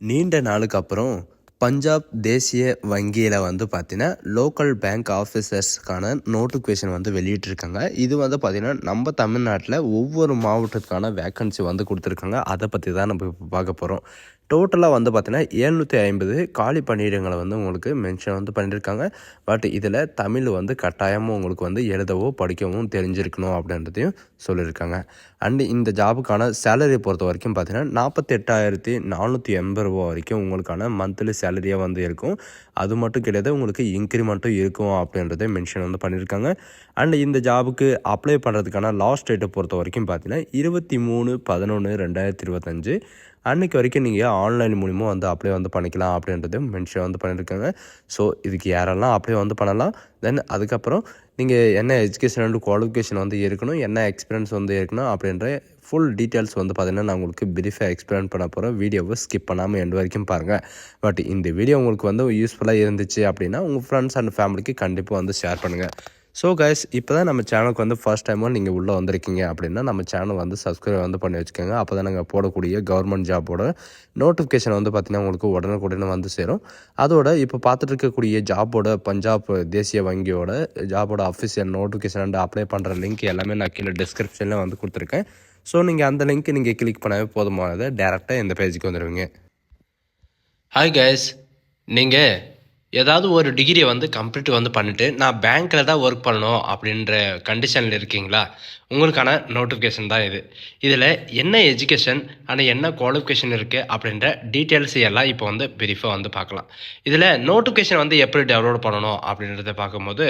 நீண்ட நாளுக்கு அப்புறம் பஞ்சாப் தேசிய வங்கியில் வந்து பார்த்தீங்கன்னா லோக்கல் பேங்க் ஆஃபீஸர்ஸ்க்கான நோட்டிஃபிகேஷன் வந்து வெளியிட்டிருக்காங்க. இது வந்து பார்த்தீங்கன்னா நம்ம தமிழ்நாட்டில் ஒவ்வொரு மாவட்டத்துக்கான வேக்கன்சி வந்து கொடுத்துருக்காங்க. அதை பற்றி தான் நம்ம இப்போ பார்க்க போகிறோம் டோட்டலாக வந்து பார்த்தீங்கன்னா ஏழ்நூற்றி ஐம்பது காலி பணியிடங்களை வந்து உங்களுக்கு மென்ஷன் வந்து பண்ணியிருக்காங்க பட் இதில் தமிழ் வந்து கட்டாயமும் உங்களுக்கு வந்து எழுதவோ படிக்கவும் தெரிஞ்சிருக்கணும் அப்படின்றதையும் சொல்லியிருக்காங்க அண்டு இந்த ஜாபுக்கான சேலரி பொறுத்த வரைக்கும் பார்த்தீங்கன்னா நாற்பத்தெட்டாயிரத்தி நானூற்றி எண்பது ரூபா வரைக்கும் உங்களுக்கான மந்த்லி சேலரியாக வந்து இருக்கும். அது மட்டும் கிடையாது உங்களுக்கு இன்க்ரிமெண்ட்டும் இருக்கும் அப்படின்றத மென்ஷன் வந்து பண்ணியிருக்காங்க அண்டு இந்த ஜாபுக்கு அப்ளை பண்ணுறதுக்கான லாஸ்ட் டேட்டை பொறுத்த வரைக்கும் பார்த்தீங்கன்னா இருபத்தி மூணு பதினொன்று ரெண்டாயிரத்தி இருபத்தஞ்சு. அன்றைக்கி வரைக்கும் நீங்கள் ஆன்லைன் மூலிமா வந்து அப்ளை வந்து பண்ணிக்கலாம் அப்படின்றது மென்ஷன் வந்து பண்ணியிருக்காங்க ஸோ இதுக்கு யாரெல்லாம் அப்ளை வந்து பண்ணலாம்? தென் அதுக்கப்புறம் நீங்கள் என்ன எஜுகேஷன் அண்ட் குவாலிஃபிகேஷன் வந்து இருக்கணும் என்ன எக்ஸ்பீரியன்ஸ் வந்து இருக்கணும் அப்படின்ற ஃபுல் டீட்டெயில்ஸ் வந்து பார்த்திங்கன்னா நான் உங்களுக்கு பிரீஃபாக எக்ஸ்பிளைன் பண்ண போகிறேன் வீடியோவை ஸ்கிப் பண்ணாமல் எண்டு வரைக்கும் பாருங்கள் பட் இந்த வீடியோ உங்களுக்கு வந்து யூஸ்ஃபுல்லாக இருந்துச்சு அப்படின்னா உங்கள் ஃப்ரெண்ட்ஸ் அண்ட் ஃபேமிலிக்கு கண்டிப்பாக வந்து ஷேர் பண்ணுங்கள் ஸோ கைஸ் இப்போ தான் நம்ம சேனலுக்கு வந்து ஃபர்ஸ்ட் டைமாக நீங்கள் உள்ளே வந்திருக்கீங்க அப்படின்னா நம்ம சேனல் வந்து சப்ஸ்கிரைப் வந்து பண்ணி வச்சுக்கோங்க. அப்போ தான் நாங்கள் போடக்கூடிய கவர்மெண்ட் ஜாபோட நோட்டிஃபிகேஷன் வந்து பார்த்திங்கன்னா உங்களுக்கு உடனுக்குடனே வந்து சேரும். அதோட இப்போ பார்த்துட்டு இருக்கக்கூடிய ஜாபோட பஞ்சாப் தேசிய வங்கியோட ஜாபோட அஃபிஷியல் நோட்டிஃபிகேஷன் அண்ட் அப்ளை பண்ணுற லிங்க் எல்லாமே நான் கீழே டிஸ்கிரிப்ஷனில் வந்து கொடுத்துருக்கேன். ஸோ நீங்கள் அந்த லிங்க் நீங்கள் கிளிக் பண்ணவே போதுமானதை. டேரெக்டாக இந்த பேஜுக்கு வந்துடுவீங்க ஹாய் கைஸ் நீங்கள் ஏதாவது ஒரு டிகிரியை வந்து கம்ப்ளீட் வந்து பண்ணிவிட்டு நான் பேங்க்கில் தான் ஒர்க் பண்ணணும் அப்படின்ற கண்டிஷனில் இருக்கீங்களா? உங்களுக்கான நோட்டிஃபிகேஷன் தான் இது. இதில் என்ன எஜுகேஷன் ஆனால் என்ன குவாலிஃபிகேஷன் இருக்குது அப்படின்ற டீட்டெயில்ஸ் எல்லாம் இப்போ வந்து பிரீஃபாக வந்து பார்க்கலாம். இதில் நோட்டிஃபிகேஷன் வந்து எப்படி டவுன்லோட் பண்ணணும் அப்படின்றத பார்க்கும்போது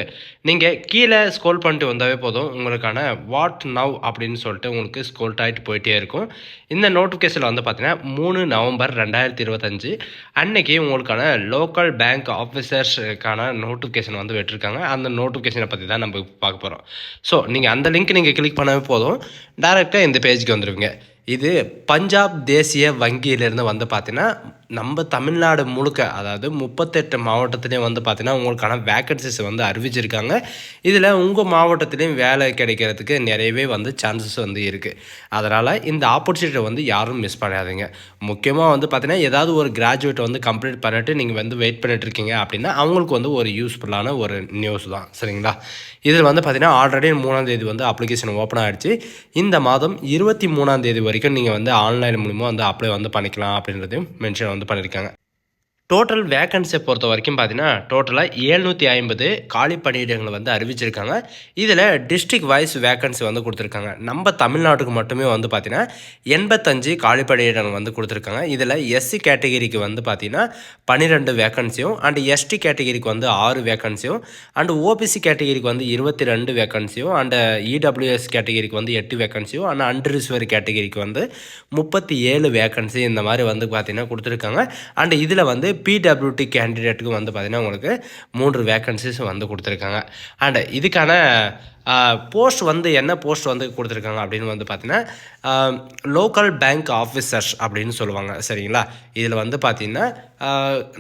நீங்கள் கீழே ஸ்க்ரோல் பண்ணிட்டு வந்தாவே போதும் உங்களுக்கான வாட் நவ் அப்படின்னு சொல்லிட்டு உங்களுக்கு ஸ்கோல் ஆகிட்டு போயிட்டே இருக்கும். இந்த நோட்டிஃபிகேஷனில் வந்து பார்த்தீங்கன்னா மூணு நவம்பர் ரெண்டாயிரத்தி இருபத்தஞ்சு அன்னைக்கு உங்களுக்கான லோக்கல் பேங்க் ஆஃப் ஆஃபீஸர்ஸுக்கான நோட்டிஃபிகேஷன் வந்து விட்டுருக்காங்க. அந்த நோட்டிஃபிகேஷனை பற்றி தான் நம்ம பார்க்க போகிறோம் ஸோ நீங்கள் அந்த லிங்க் நீங்கள் கிளிக் பண்ணவே போதும். டேரெக்டாக இந்த பேஜுக்கு வந்துடுவீங்க இது பஞ்சாப் தேசிய வங்கியிலேருந்து வந்து பார்த்தீங்கன்னா நம்ம தமிழ்நாடு முழுக்க அதாவது முப்பத்தெட்டு மாவட்டத்துலேயும் வந்து பார்த்தீங்கன்னா உங்களுக்கான வேக்கன்சிஸ் வந்து அறிவிச்சிருக்காங்க. இதில் உங்கள் மாவட்டத்துலேயும் வேலை கிடைக்கிறதுக்கு நிறையவே வந்து சான்சஸ் வந்து இருக்குது அதனால் இந்த ஆப்பர்ச்சுனிட்டி வந்து யாரும் மிஸ் பண்ணாதீங்க. முக்கியமாக வந்து பார்த்தீங்கன்னா ஏதாவது ஒரு கிராஜுவேட் வந்து கம்ப்ளீட் பண்ணிட்டு நீங்கள் வந்து வெயிட் பண்ணிட்டு இருக்கீங்க அப்படின்னா அவங்களுக்கு வந்து ஒரு யூஸ்ஃபுல்லான ஒரு நியூஸ் தான். சரிங்களா? இதில் வந்து பார்த்தீங்கன்னா ஆல்ரெடி மூணாம் தேதி வந்து அப்ளிகேஷன் ஓப்பன் ஆகிடுச்சு இந்த மாதம் இருபத்தி மூணாம் தேதி வரைக்கும் நீங்கள் வந்து ஆன்லைன் மூலிமா வந்து அப்ளை வந்து பண்ணிக்கலாம் அப்படின்றதையும் மென்ஷன் வந்து பண்ணியிருக்காங்க டோட்டல் வேக்கன்சியை பொறுத்த வரைக்கும் பார்த்தீங்கன்னா டோட்டலாக ஏழ்நூற்றி ஐம்பது காலி பணியிடங்களை வந்து அறிவிச்சிருக்காங்க. இதில் டிஸ்ட்ரிக் வைஸ் வேக்கன்சி வந்து கொடுத்துருக்காங்க. நம்ம தமிழ்நாட்டுக்கு மட்டுமே வந்து பார்த்தீங்கன்னா எண்பத்தஞ்சு காலி பணியிடங்கள் வந்து கொடுத்துருக்காங்க. இதில் எஸ்சி கேட்டகிரிக்கு வந்து பார்த்தீங்கன்னா பன்னிரெண்டு வேக்கன்சியும் அண்டு எஸ்டி கேட்டகிரிக்கு வந்து ஆறு வேக்கன்சியும் அண்டு ஓபிசி கேட்டகிரிக்கு வந்து இருபத்தி ரெண்டு வேக்கன்சியும் அண்டு இடபிள்யூஎஸ் கேட்டகிரிக்கு வந்து எட்டு வேக்கன்சியும் அண்ட் அன்ரிசர்வ் கேட்டகிரிக்கு வந்து முப்பத்தி ஏழு வேக்கன்சி இந்த மாதிரி வந்து பார்த்தீங்கன்னா கொடுத்துருக்காங்க. அண்டு இதில் வந்து பிடபிள்யூடி கேண்டிடேட்டுக்கு வந்து பார்த்திங்கன்னா உங்களுக்கு மூன்று வேக்கன்சிஸ் வந்து கொடுத்துருக்காங்க. அண்ட் இதுக்கான போஸ்ட் வந்து என்ன போஸ்ட் வந்து கொடுத்துருக்காங்க அப்படின்னு வந்து பார்த்தீங்கன்னா லோக்கல் பேங்க் ஆஃபீஸர்ஸ் அப்படின்னு சொல்லுவாங்க சரிங்களா? இதில் வந்து பார்த்திங்கன்னா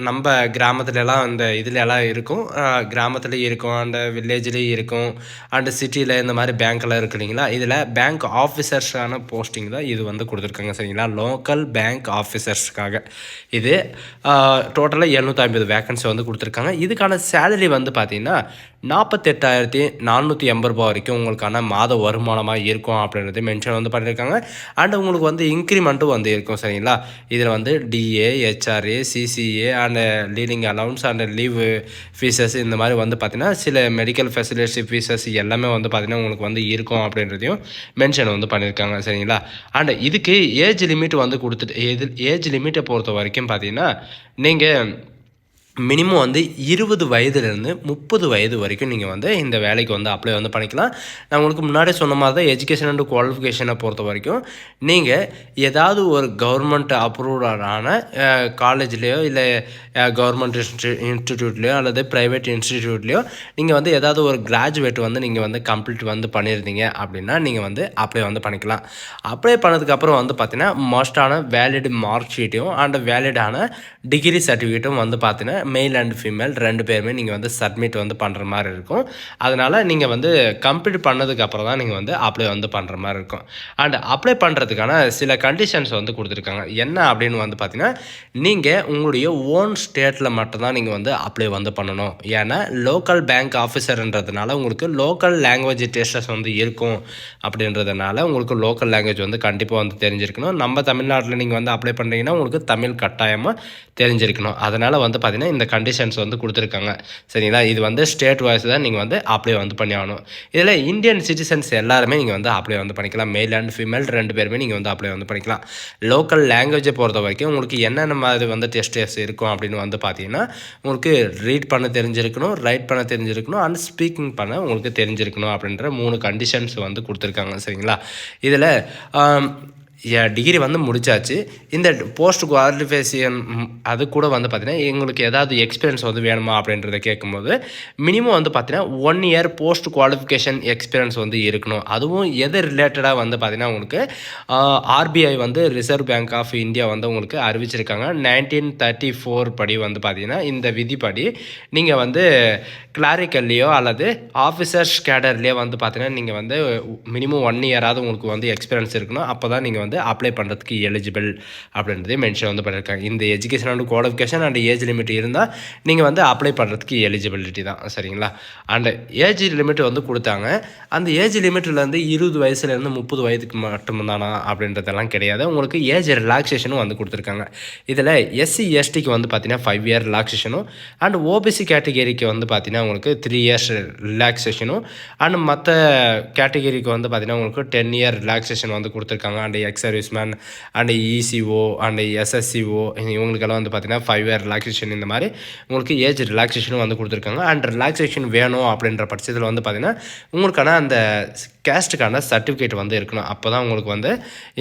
நம்ம கிராமத்துலலாம் அந்த இதுல எல்லாம் இருக்கும் கிராமத்துலேயும் இருக்கும் அந்த வில்லேஜ்லேயும் இருக்கும் அண்டு சிட்டியில் இந்த மாதிரி பேங்க்கெல்லாம் இருக்கு இல்லைங்களா? இதில் பேங்க் ஆஃபீஸர்ஸான போஸ்டிங் தான் இது வந்து கொடுத்துருக்காங்க சரிங்களா? லோக்கல் பேங்க் ஆஃபீஸர்ஸ்க்காக இது டோட்டலாக எழுநூற்றி ஐம்பது வேக்கன்சி வந்து கொடுத்துருக்காங்க. இதுக்கான சேலரி வந்து பார்த்திங்கன்னா நாற்பத்தெட்டாயிரத்தி நானூற்றி எண்பது ரூபா வரைக்கும் உங்களுக்கான மாத வருமானமாக இருக்கும் அப்படின்றது மென்ஷன் வந்து பண்ணியிருக்காங்க. அண்ட் உங்களுக்கு வந்து இன்க்ரிமெண்ட்டும் வந்து இருக்கும் சரிங்களா? இதில் வந்து DA HRA CCA and leading allowance and leave fees இந்த மாதிரி வந்து பார்த்திங்கன்னா சில மெடிக்கல் ஃபெசிலிட்டி ஃபீஸஸ் எல்லாமே வந்து பார்த்திங்கன்னா உங்களுக்கு வந்து இருக்கும் அப்படின்றதையும் மென்ஷன் வந்து பண்ணியிருக்காங்க சரிங்களா? அண்ட் இதுக்கு ஏஜ் லிமிட் வந்து கொடுத்துட்டு ஏஜ் ஏஜ் லிமிட்டை பொறுத்த வரைக்கும் பார்த்தீங்கன்னா நீங்கள் மினிமம் வந்து இருபது வயதுலேருந்து முப்பது வயது வரைக்கும் நீங்கள் வந்து இந்த வேலைக்கு வந்து அப்ளை வந்து பண்ணிக்கலாம். நான் உங்களுக்கு முன்னாடி சொன்ன மாதிரி தான் எஜுகேஷன் அண்ட் குவாலிஃபிகேஷனை பொறுத்த வரைக்கும் நீங்கள் ஏதாவது ஒரு கவர்மெண்ட் அப்ரூவ்டான காலேஜ்லேயோ இல்லை கவர்மெண்ட் இன்ஸ்டி இன்ஸ்டிடியூட்லேயோ அல்லது ப்ரைவேட் இன்ஸ்டிடியூட்லேயோ நீங்கள் வந்து ஏதாவது ஒரு கிராஜுவேட் வந்து நீங்கள் வந்து கம்ப்ளீட் வந்து பண்ணியிருந்தீங்க அப்படின்னா நீங்கள் வந்து அப்ளை வந்து பண்ணிக்கலாம். அப்ளை பண்ணதுக்கப்புறம் வந்து பார்த்தீங்கன்னா மோஸ்டான வேலிட் மார்க் ஷீட்டையும் அண்ட் வேலிடான டிகிரி சர்டிஃபிகேட்டும் வந்து பார்த்தீங்கன்னா மெயில் அண்ட் ஃபீமேல் ரெண்டு பேருமே நீங்கள் வந்து சப்மிட் வந்து பண்ணுற மாதிரி இருக்கும். அதனால் நீங்கள் வந்து கம்ப்ளீட் பண்ணதுக்கப்புறம் தான் நீங்கள் வந்து அப்ளை வந்து பண்ணுற மாதிரி இருக்கும். அண்ட் அப்ளை பண்ணுறதுக்கான சில கண்டிஷன்ஸ் வந்து கொடுத்துருக்காங்க. என்ன அப்படின்னு வந்து பார்த்தீங்கன்னா நீங்கள் உங்களுடைய ஓன் ஸ்டேட்டில் மட்டும்தான் நீங்கள் வந்து அப்ளை வந்து பண்ணணும். ஏன்னா லோக்கல் பேங்க் ஆஃபீஸர்ன்றதுனால உங்களுக்கு லோக்கல் லாங்குவேஜ் டெஸ்டஸ் வந்து இருக்கும் அப்படின்றதுனால உங்களுக்கு லோக்கல் லாங்குவேஜ் வந்து கண்டிப்பாக வந்து தெரிஞ்சிருக்கணும். நம்ம தமிழ்நாட்டில் நீங்கள் வந்து அப்ளை பண்ணுறீங்கன்னா உங்களுக்கு தமிழ் கட்டாயமாக தெரிஞ்சிருக்கணும். அதனால் வந்து பார்த்தீங்கன்னா இந்த கண்டிஷன்ஸ் வந்து கொடுத்துருக்காங்க. சரிங்களா இது வந்து ஸ்டேட் வைஸ் தான் நீங்கள் வந்து அப்ளை வந்து பண்ணி ஆகணும். இதில் இந்தியன் சிட்டிசன்ஸ் எல்லாருமே நீங்கள் வந்து அப்ளை வந்து பண்ணிக்கலாம். மேல் அண்ட் ஃபீமேல் ரெண்டு பேருமே நீங்கள் வந்து அப்ளை வந்து பண்ணிக்கலாம். லோக்கல் லாங்குவேஜை பொறுத்த வரைக்கும் உங்களுக்கு என்னென்ன மாதிரி வந்து டெஸ்ட் இருக்கும் அப்படின்னு வந்து பார்த்தீங்கன்னா உங்களுக்கு ரீட் பண்ண தெரிஞ்சிருக்கணும் ரைட் பண்ண தெரிஞ்சிருக்கணும் அண்ட் ஸ்பீக்கிங் பண்ண உங்களுக்கு தெரிஞ்சிருக்கணும் அப்படின்ற மூணு கண்டிஷன்ஸ் வந்து கொடுத்துருக்காங்க. சரிங்களா? இதில் டிகிரி வந்து முடிச்சாச்சு. இந்த போஸ்ட் குவாலிஃபிகேஷன் அது கூட வந்து பார்த்திங்கன்னா எங்களுக்கு ஏதாவது எக்ஸ்பீரியன்ஸ் வந்து வேணுமா அப்படின்றத கேட்கும்போது மினிமம் வந்து பார்த்திங்கன்னா one year post qualification experience வந்து இருக்கணும். அதுவும் எது ரிலேட்டடாக வந்து பார்த்திங்கன்னா உங்களுக்கு ஆர்பிஐ வந்து ரிசர்வ் பேங்க் ஆஃப் இந்தியா வந்து உங்களுக்கு அறிவிச்சிருக்காங்க. நைன்டீன் தேர்ட்டி ஃபோர் படி வந்து பார்த்தீங்கன்னா இந்த விதிப்படி நீங்கள் வந்து கிளாரிக்கல்லையோ அல்லது ஆஃபீஸர்ஸ் கேடர்லேயோ வந்து பார்த்திங்கன்னா நீங்கள் வந்து மினிமம் ஒன் இயராவது உங்களுக்கு வந்து எக்ஸ்பீரியன்ஸ் இருக்கணும். அப்போ தான் நீங்கள் வந்து அப்ளை பண்ணுறதுக்கு எலிஜிபிள் அப்படின்றதே மென்ஷன் வந்து பண்ணியிருக்காங்க இந்த education and qualification and age limit இருந்தால் நீங்கள் வந்து அப்ளை பண்ணுறதுக்கு எலிஜிபிலிட்டி தான். சரிங்களா? அண்ட் ஏஜ் லிமிட் வந்து கொடுத்தாங்க. அந்த ஏஜ் லிமிட்லேருந்து இருபது வயசுலேருந்து முப்பது வயதுக்கு மட்டும்தானா அப்படின்றதெல்லாம் கிடையாது. உங்களுக்கு ஏஜ் ரிலாக்ஸேஷனும் வந்து கொடுத்துருக்காங்க. இதில் எஸ்சி எஸ்டிக்கு வந்து பார்த்தீங்கன்னா ஃபைவ் இயர் ரிலாக்ஸேஷனும் அண்ட் ஓபிசி கேட்டகரிக்கு வந்து பார்த்தீங்கன்னா உங்களுக்கு த்ரீ இயர்ஸ் ரிலாக்ஸேஷனும் அண்ட் மற்ற கேட்டகரிக்கு வந்து பார்த்தீங்கன்னா உங்களுக்கு டென் இயர் ரிலாக்ஸேஷன் வந்து கொடுத்துருக்காங்க. And ex serviceman and ECO and SSCO இவங்களுக்கெல்லாம் வந்து பார்த்தீங்கன்னா ஃபைவ் இயர் ரிலாக்ஸேஷன் இந்த மாதிரி உங்களுக்கு ஏஜ் ரிலாக்ஸேஷனும் வந்து கொடுத்துருக்காங்க. அண்ட் ரிலாக்ஸேஷன் வேணும் அப்படின்ற பட்சத்தில் வந்து பார்த்திங்கன்னா உங்களுக்கான அந்த கேஸ்ட்டுக்கான சர்டிஃபிகேட் வந்து இருக்கணும். அப்போ தான் உங்களுக்கு வந்து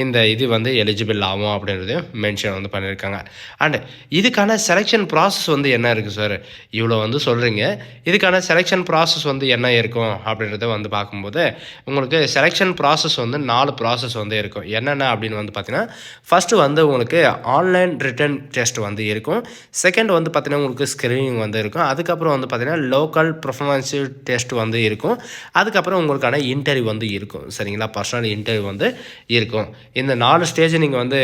இந்த இது வந்து எலிஜிபிள் ஆகும் அப்படின்றது மென்ஷன் வந்து பண்ணியிருக்காங்க. அண்ட் இதுக்கான செலெக்ஷன் ப்ராசஸ் வந்து என்ன இருக்குது சார் இவ்வளோ வந்து சொல்கிறீங்க இதுக்கான செலெக்ஷன் ப்ராசஸ் வந்து என்ன இருக்கும் அப்படின்றத வந்து பார்க்கும்போது உங்களுக்கு செலெக்ஷன் ப்ராசஸ் வந்து நாலு ப்ராசஸ் வந்து இருக்கும். என்னென்ன அப்படின்னு வந்து பார்த்தீங்கன்னா ஃபஸ்ட்டு வந்து உங்களுக்கு ஆன்லைன் ரிட்டன் டெஸ்ட் வந்து இருக்கும். செகண்ட் வந்து பார்த்தீங்கன்னா உங்களுக்கு ஸ்க்ரீனிங் வந்து இருக்கும். அதுக்கப்புறம் வந்து பார்த்தீங்கன்னா லோக்கல் பர்ஃபார்மன்ஸ் டெஸ்ட் வந்து இருக்கும். அதுக்கப்புறம் உங்களுக்கான இன்டர்வியூ வந்து இருக்கும். சரிங்களா? பர்சனல் இன்டர்வியூ வந்து இருக்கும். இந்த நாலு ஸ்டேஜ் நீங்கள் வந்து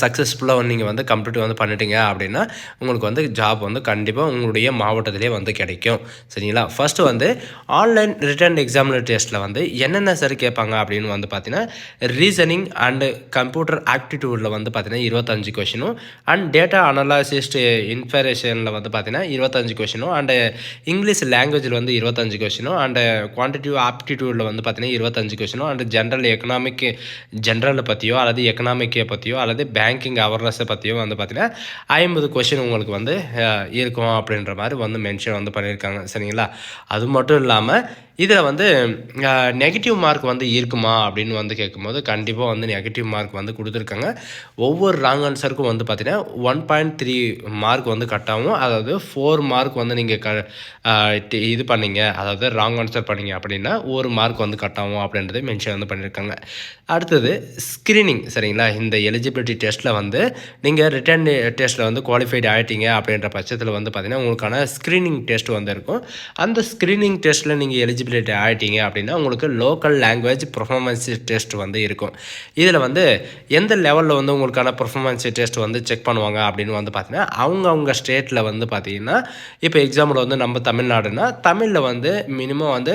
சக்ஸஸ்ஃபுல்லாக வந்து நீங்கள் வந்து கம்ப்ளீட் வந்து பண்ணிட்டீங்க அப்படின்னா உங்களுக்கு வந்து ஜாப் வந்து கண்டிப்பாக உங்களுடைய மாவட்டத்திலே வந்து கிடைக்கும். சரிங்களா? ஃபஸ்ட்டு வந்து ஆன்லைன் ரிட்டர்ன் எக்ஸாமினர் டெஸ்ட்டில் வந்து என்னென்ன சார் கேட்பாங்க அப்படின்னு வந்து பார்த்தீங்கன்னா ரீசனிங் அண்டு கம்ப்யூட்டர் ஆப்டிடியூடில் வந்து பார்த்தீங்கன்னா இருபத்தஞ்சு கொஷினும் அண்ட் டேட்டா அனலாசிஸ்ட் இன்ஃபர்மேஷனில் வந்து பார்த்தீங்கன்னா இருபத்தஞ்சு கொஷினும் அண்டு இங்கிலீஷ் லாங்குவேஜில் வந்து இருபத்தஞ்சு கொஷினும் அண்டு குவான்டிட்டிவ் ஆப்டிடியூடில் வந்து பார்த்தீங்கன்னா இருபத்தஞ்சு கொஷினும் அண்டு ஜென்ரல் எக்கனாமிக் ஜென்ரலை பற்றியோ அல்லது எக்கனாமிக்கை பற்றியோ அல்லது பேங்கிங் அவேர்னஸை பற்றியும் வந்து பார்த்தீங்கன்னா ஐம்பது கொஷின் உங்களுக்கு வந்து இருக்கும் அப்படின்ற மாதிரி வந்து மென்ஷன் வந்து பண்ணியிருக்காங்க. சரிங்களா? அது மட்டும் இல்லாமல் இதில் வந்து நெகட்டிவ் மார்க் வந்து இருக்குமா அப்படின்னு வந்து கேட்கும்போது கண்டிப்பாக வந்து நெகட்டிவ் மார்க் வந்து கொடுத்துருக்காங்க. ஒவ்வொரு ராங் ஆன்சருக்கும் வந்து பார்த்தீங்கன்னா ஒன் பாயிண்ட் த்ரீ மார்க் வந்து கட் ஆகும். அதாவது ஃபோர் மார்க் வந்து நீங்கள் க இது பண்ணீங்க. அதாவது ராங் ஆன்சர் பண்ணீங்க அப்படின்னா ஒரு மார்க் வந்து கட் ஆகும் அப்படின்றத மென்ஷன் வந்து பண்ணியிருக்காங்க அடுத்தது ஸ்க்ரீனிங் சரிங்களா? இந்த எலிஜிபிலிட்டி டெஸ்ட்டில் வந்து நீங்கள் ரிட்டர்ன் டெஸ்ட்டில் வந்து குவாலிஃபைடு ஆகிட்டீங்க அப்படின்ற பட்சத்தில் வந்து பார்த்தீங்கன்னா உங்களுக்கான ஸ்க்ரீனிங் டெஸ்ட் வந்து இருக்கும். அந்த ஸ்க்ரீனிங் டெஸ்ட்டில் நீங்கள் எலிஜிபிலிட்டி ஆகிட்டீங்க அப்படின்னா உங்களுக்கு லோக்கல் லாங்குவேஜ் பர்ஃபார்மன்ஸ் டெஸ்ட் வந்து இருக்கும். இதில் வந்து எந்த லெவலில் வந்து உங்களுக்கான பர்ஃபார்மன்ஸ் டெஸ்ட் வந்து செக் பண்ணுவாங்க அப்படின்னு வந்து பார்த்தீங்கன்னா அவங்க அவங்க ஸ்டேட்டில் வந்து பார்த்தீங்கன்னா இப்போ எக்ஸாம்பிள் வந்து நம்ம தமிழ்நாடுனா தமிழில் வந்து மினிமம் வந்து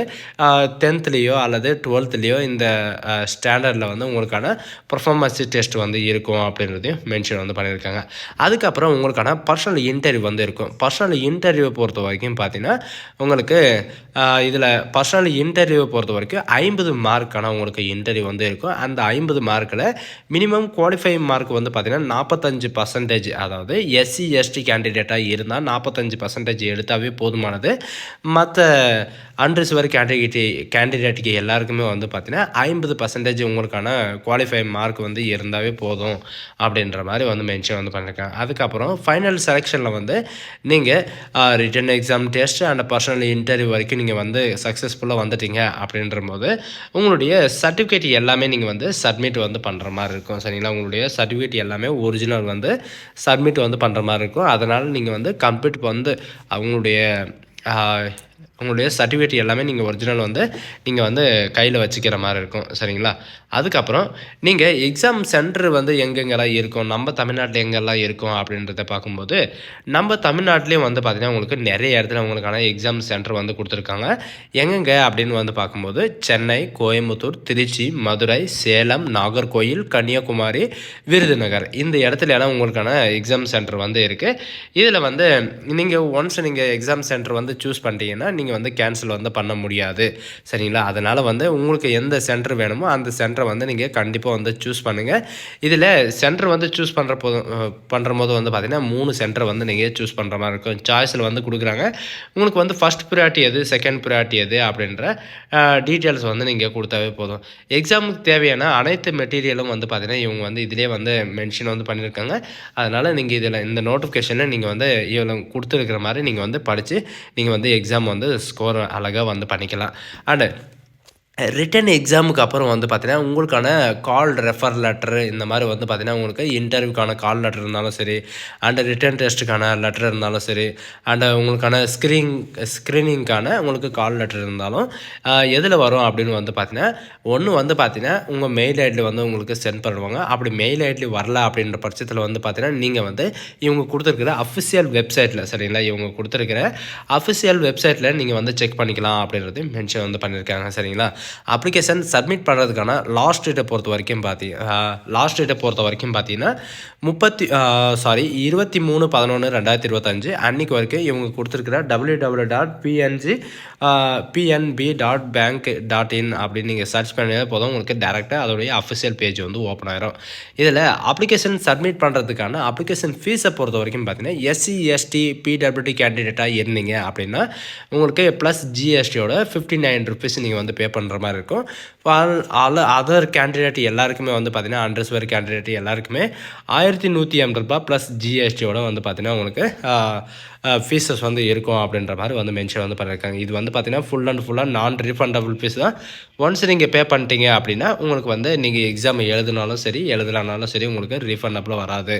டென்த்லேயோ அல்லது டுவெல்த்லேயோ இந்த ஸ்டாண்டர்டில் வந்து உங்களுக்கான பர்ஃபார்மன்ஸ் டெஸ்ட் வந்து இருக்கும் அப்படின்றதையும் மென்ஷன் வந்து பண்ணியிருக்காங்க. அதுக்கப்புறம் உங்களுக்கான பர்சனல் இன்டர்வியூ வந்து இருக்கும். பர்சனல் இன்டர்வியூ பொறுத்த வரைக்கும் பார்த்தீங்கன்னா உங்களுக்கு இதில் பர்சனல் இன்டர்வியூ பொறுத்த வரைக்கும் ஐம்பது மார்க்கான உங்களுக்கு இன்டர்வியூ வந்து இருக்கும். அந்த ஐம்பது மார்க்கில் மினிமம் குவாலிஃபை மார்க் வந்து பார்த்திங்கன்னா நாற்பத்தஞ்சு பர்சன்டேஜ் அதாவது எஸ்சி எஸ்டி கேண்டிடேட்டாக இருந்தால் நாற்பத்தஞ்சு பர்சன்டேஜ் எடுத்தாவே போதுமானது. மற்ற அன்ரிசர்வர் கேண்டிடேட் கேண்டிடேட்டுக்கு எல்லாருக்குமே வந்து பார்த்தீங்கன்னா ஐம்பது பர்சன்டேஜ் உங்களுக்கான குவாலிஃபை மார்க் வந்து இருந்தாவே போதும் அப்படின்ற மாதிரி வந்து மென்ஷன் வந்து பண்ணியிருக்காங்க அதுக்கப்புறம் ஃபைனல் செலெக்ஷனில் வந்து நீங்கள் written exam test and personal interview வரைக்கும் நீங்கள் வந்து சக்ஸஸ் சக்ஸஸ்ஃபுல்லாக வந்துட்டீங்க அப்படின்ற போது உங்களுடைய சர்டிஃபிகேட் எல்லாமே நீங்கள் வந்து சப்மிட் வந்து பண்ணுற மாதிரி இருக்கும். சரிங்களா? உங்களுடைய சர்டிஃபிகேட் எல்லாமே ஒரிஜினல் வந்து சப்மிட் வந்து பண்ணுற மாதிரி இருக்கும். அதனால் நீங்கள் வந்து கம்ப்யூட்டர் வந்து அவங்களுடைய உங்களுடைய சர்டிஃபிகேட் எல்லாமே நீங்கள் ஒரிஜினல் வந்து நீங்கள் வந்து கையில் வச்சுக்கிற மாதிரி இருக்கும். சரிங்களா? அதுக்கப்புறம் நீங்கள் எக்ஸாம் சென்டர் வந்து எங்கெங்கெல்லாம் இருக்கும்? நம்ம தமிழ்நாட்டில் எங்கெல்லாம் இருக்கும் அப்படின்றத பார்க்கும்போது நம்ம தமிழ்நாட்டிலையும் வந்து பார்த்திங்கன்னா உங்களுக்கு நிறைய இடத்துல உங்களுக்கான எக்ஸாம் சென்டர் வந்து கொடுத்துருக்காங்க. எங்கெங்க அப்படின்னு வந்து பார்க்கும்போது சென்னை கோயம்புத்தூர் திருச்சி மதுரை சேலம் நாகர்கோயில் கன்னியாகுமரி விருதுநகர். இந்த இடத்துல எல்லாம் உங்களுக்கான எக்ஸாம் சென்டர் வந்து இருக்குது இதில் வந்து நீங்கள் ஒன்ஸ் நீங்கள் எக்ஸாம் சென்டர் வந்து சூஸ் பண்ணிட்டீங்கன்னா நீங்கள் வந்து கேன்சல் வந்து பண்ண முடியாது. சரிங்களா? அதனால் வந்து உங்களுக்கு எந்த சென்டர் வேணுமோ அந்த சென்டரை வந்து நீங்கள் கண்டிப்பாக வந்து சூஸ் பண்ணுங்கள் இதில் சென்டர் வந்து சூஸ் பண்ணுற போது பண்ணுற போது வந்து பார்த்திங்கன்னா மூணு சென்டர் வந்து நீங்கள் சூஸ் பண்ணுற மாதிரி இருக்கும். சாய்ஸில் வந்து கொடுக்குறாங்க. உங்களுக்கு வந்து ஃபஸ்ட் ப்ரியாரிட்டி எது? செகண்ட் ப்ரியாரிட்டி எது? அப்படின்ற டீட்டெயில்ஸ் வந்து நீங்கள் கொடுத்தாவே போதும். எக்ஸாமுக்கு தேவையான அனைத்து மெட்டீரியலும் வந்து பார்த்திங்கன்னா இவங்க வந்து இதிலே வந்து மென்ஷன் வந்து பண்ணியிருக்காங்க அதனால் நீங்கள் இதில் இந்த நோட்டிஃபிகேஷனில் நீங்கள் வந்து இவ்வளோ கொடுத்துருக்கிற மாதிரி நீங்கள் வந்து படித்து நீங்கள் வந்து எக்ஸாம் வந்து ஸ்கோர் அழகாக வந்து பண்ணிக்கலாம். அண்டு ரிட்டன் எக்ஸாமுக்கு அப்புறம் வந்து பார்த்தீங்கன்னா உங்களுக்கான கால் ரெஃபர் லெட்டர் இந்த மாதிரி வந்து பார்த்தீங்கன்னா உங்களுக்கு இன்டர்வியூக்கான கால் லெட்டர் இருந்தாலும் சரி அண்ட் ரிட்டன் டெஸ்ட்டுக்கான லெட்டர் இருந்தாலும் சரி அண்ட் உங்களுக்கான ஸ்க்ரீன் ஸ்க்ரீனிங்க்கான உங்களுக்கு கால் லெட்டர் இருந்தாலும் எதில் வரும் அப்படின்னு வந்து பார்த்தீங்கன்னா ஒன்று வந்து பார்த்தீங்கன்னா உங்கள் மெயில் ஐடியில் வந்து உங்களுக்கு சென்ட் பண்ணுவாங்க. அப்படி மெயில் ஐடியில் வரல அப்படின்ற பட்சத்தில் வந்து பார்த்தீங்கன்னா நீங்கள் வந்து இவங்க கொடுத்துருக்கிற அஃபிஷியல் வெப்சைட்டில் சரிங்களா இவங்க கொடுத்துருக்கிற அஃபிஷியல் வெப்சைட்டில் நீங்கள் வந்து செக் பண்ணிக்கலாம் அப்படின்றது மென்ஷன் வந்து பண்ணியிருக்காங்க சரிங்களா. அப்ளிகேஷன் சப்மிட் பண்ணுறதுக்கான லாஸ்ட் டேட்டை பொறுத்த வரைக்கும் பார்த்தி லாஸ்ட் டேட்டை பொறுத்த வரைக்கும் பார்த்தீங்கன்னா முப்பத்தி சாரி இருபத்தி மூணு பதினொன்று ரெண்டாயிரத்தி இருபத்தஞ்சு அன்னைக்கு வரைக்கும் இவங்க கொடுத்துருக்கிற W W dot PNG PNB dot bank dot in அப்படின்னு நீங்கள் சர்ச் பண்ணி போதும் உங்களுக்கு டேரெக்டாக அதோடைய அஃபிஷியல் பேஜ் வந்து ஓப்பன் ஆயிரும். இதில் அப்ளிகேஷன் சப்மிட் பண்ணுறதுக்கான அப்ளிகேஷன் ஃபீஸை பொறுத்த வரைக்கும் பார்த்தீங்கன்னா எஸ்சி எஸ்டி பிடபிள்யூடி கேண்டிடேட்டாக இருந்தீங்க அப்படின்னா உங்களுக்கு ப்ளஸ் ஜிஎஸ்டியோட ஃபிஃப்டி நைன் ருபீஸ் நீங்கள் வந்து பே பண்ணுற மாதிரி இருக்கும். ஆல் ஆல் அதர் கேண்டிடேட் எல்லாருக்குமே வந்து பார்த்தீங்கன்னா அண்டர்ஸ்வேர் கேண்டிடேட் எல்லாருக்குமே ஆயிரத்தி நூற்றி எண்பது ரூபாய் ப்ளஸ் ஜிஎஸ்டியோட வந்து பார்த்தீங்கன்னா உங்களுக்கு ஃபீஸஸ் வந்து இருக்கும் அப்படின்ற மாதிரி வந்து மென்ஷன் வந்து பண்ணியிருக்காங்க இது வந்து பார்த்தீங்கன்னா ஃபுல் அண்ட் ஃபுல்லாக நான் ரீஃபண்டபிள் ஃபீஸ் தான். ஒன்ஸ் நீங்கள் பே பண்ணிட்டீங்க அப்படின்னா உங்களுக்கு வந்து நீங்கள் எக்ஸாம் எழுதினாலும் சரி எழுதலானாலும் சரி உங்களுக்கு ரீஃபண்டபிளாக வராது.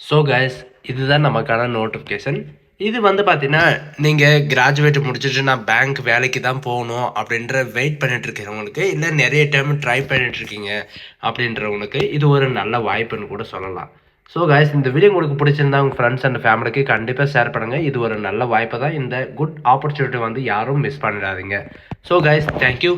ஸோ கைஸ் இதுதான் நமக்கான நோட்டிஃபிகேஷன் இது வந்து பார்த்தீங்கன்னா நீங்கள் கிராஜுவேட் முடிச்சுட்டு நான் பேங்க் வேலைக்கு தான் போகணும் அப்படின்ற வெயிட் பண்ணிட்டு இருக்கிறவங்களுக்கு இல்லை நிறைய டைம் ட்ரை பண்ணிட்டு இருக்கீங்க அப்படின்றவங்களுக்கு இது ஒரு நல்ல வாய்ப்புன்னு கூட சொல்லலாம். ஸோ கைஸ் இந்த வீடியோ உங்களுக்கு பிடிச்சிருந்தா உங்கள் ஃப்ரெண்ட்ஸ் அண்ட் ஃபேமிலிக்கு கண்டிப்பாக ஷேர் பண்ணுங்கள் இது ஒரு நல்ல வாய்ப்பு தான். இந்த குட் ஆப்பர்ச்சுனிட்டி வந்து யாரும் மிஸ் பண்ணிடாதீங்க. So guys thank you